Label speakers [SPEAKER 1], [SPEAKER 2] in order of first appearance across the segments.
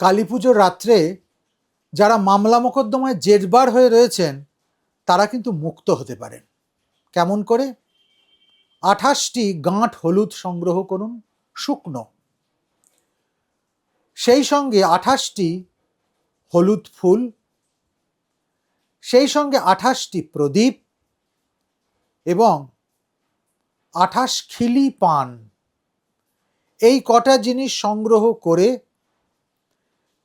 [SPEAKER 1] কালী পুজোর রাত্রে যারা মামলা মোকদ্দমায় জেরবার হয়ে রয়েছেন, তারা কিন্তু মুক্ত হতে পারেন। কেমন করে? আঠাশটি গাঁট হলুদ সংগ্রহ করুন, শুকনো। সেই সঙ্গে আঠাশটি হলুদ ফুল, সেই সঙ্গে আঠাশটি প্রদীপ এবং আঠাশ খিলি পান এই কটা জিনিস সংগ্রহ করে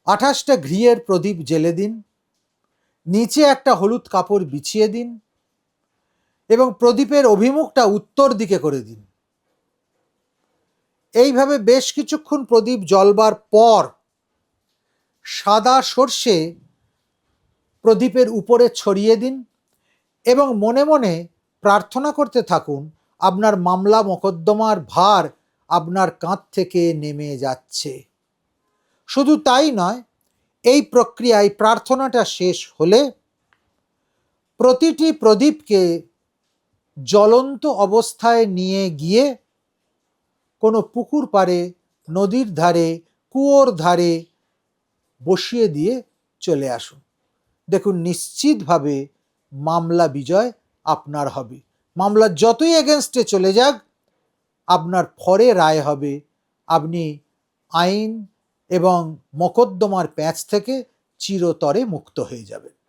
[SPEAKER 1] আঠাশটা ঘিয়ের প্রদীপ জেলে দিন, নিচে একটা হলুদ কাপড় বিছিয়ে দিন, এবং প্রদীপের অভিমুখটা উত্তর দিকে করে দিন। এইভাবে বেশ কিছুক্ষণ প্রদীপ জ্বলবার পর সাদা সর্ষে প্রদীপের উপরে ছড়িয়ে দিন এবং মনে মনে প্রার্থনা করতে থাকুন, আপনার মামলা, মোকদ্দমার ভার আপনার কাঁধ থেকে নেমে যাচ্ছে। শুধু তাই নয়, এই প্রক্রিয়ায় প্রার্থনাটা শেষ হলে প্রতিটি প্রদীপকে জ্বলন্ত অবস্থায় নিয়ে গিয়ে কোনো পুকুর পাড়ে, নদীর ধারে, কুয়োর ধারে বসিয়ে দিয়ে চলে আসুন। দেখুন, নিশ্চিতভাবে মামলা বিজয় আপনার হবে। মামলা যতই এগেনস্টে চলে যাক, আপনার ফরে রায় হবে। আপনি আইন এবং মকদ্দমার প্যাচ থেকে চিরতরে মুক্ত হয়ে যাবেন